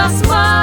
вас мало.